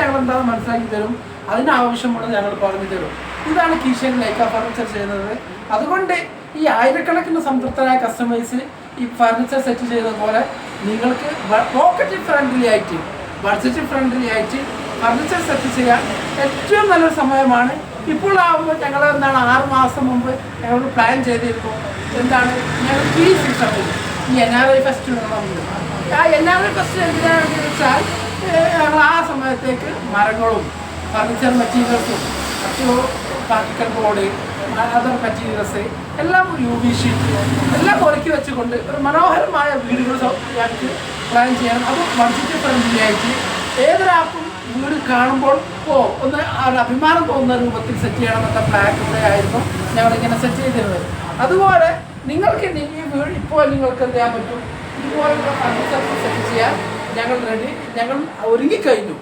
ഞങ്ങൾ എന്താണെന്ന് മനസ്സിലാക്കി തരും? അതിന് ആവശ്യമുള്ളത് ഞങ്ങൾ പറഞ്ഞു തരും. ഇതാണ് കീശൻ ലൈക്ക ഫർണിച്ചർ ചെയ്യുന്നത്. അതുകൊണ്ട് ഈ ആയിരക്കണക്കിന് സംതൃപ്തരായ കസ്റ്റമേഴ്സ് ഈ ഫർണിച്ചർ സെറ്റ് ചെയ്ത പോലെ നിങ്ങൾക്ക് പോക്കറ്റ് ഫ്രണ്ട്ലി ആയിട്ട് ബഡ്ജറ്റ് ഫ്രണ്ട്ലി ആയിട്ട് ഫർണിച്ചർ സെറ്റ് ചെയ്യാൻ ഏറ്റവും നല്ലൊരു സമയമാണ്. ഇപ്പോൾ ആകുമ്പോൾ ഞങ്ങൾ എന്താണ് ആറ് മാസം മുമ്പ് ഞങ്ങൾ പ്ലാൻ ചെയ്തിരുന്നു. എന്താണ്? ഞങ്ങൾ ഫീസ് സീസണിൽ ഈ എൻ ആർ ഐ ഫെസ്റ്റ് നടന്നുണ്ട് ആ എൻ ആർ ഐ ഫെസ്റ്റ് എന്തിനാണെന്ന് വെച്ചാൽ ഞങ്ങൾ ആ സമയത്തേക്ക് മരങ്ങളും ഫർണിച്ചർ മെറ്റീരിയൽസും മറ്റു പാർട്ടിക്കൽ ബോർഡ് അതർ മെറ്റീരിയൽസ് എല്ലാം യു വി ഷീറ്റ് എല്ലാം ഒരുക്കി വെച്ചുകൊണ്ട് ഒരു മനോഹരമായ വീടുകൾ ഞങ്ങൾക്ക് പ്ലാൻ ചെയ്യണം. അത് ബഡ്ജറ്റ് ഫ്രണ്ട്ലി ഏതൊരാൾക്കും വീട് കാണുമ്പോൾ ഓ ഒന്ന് ഒരു അഭിമാനം തോന്നുന്ന രൂപത്തിൽ സെറ്റ് ചെയ്യണമെന്ന പ്ലാൻ ആയിരുന്നു ഞങ്ങളിങ്ങനെ സെറ്റ് ചെയ്തിരുന്നത്. അതുപോലെ നിങ്ങൾക്ക് ഈ വീട് ഇപ്പോൾ നിങ്ങൾക്ക് എന്ത് ചെയ്യാൻ പറ്റും? ഇതുപോലുള്ള ഫർണിച്ചർ സെറ്റ് ചെയ്യാൻ ഞങ്ങൾ റെഡി ഞങ്ങൾ ഒരുങ്ങിക്കഴിഞ്ഞു.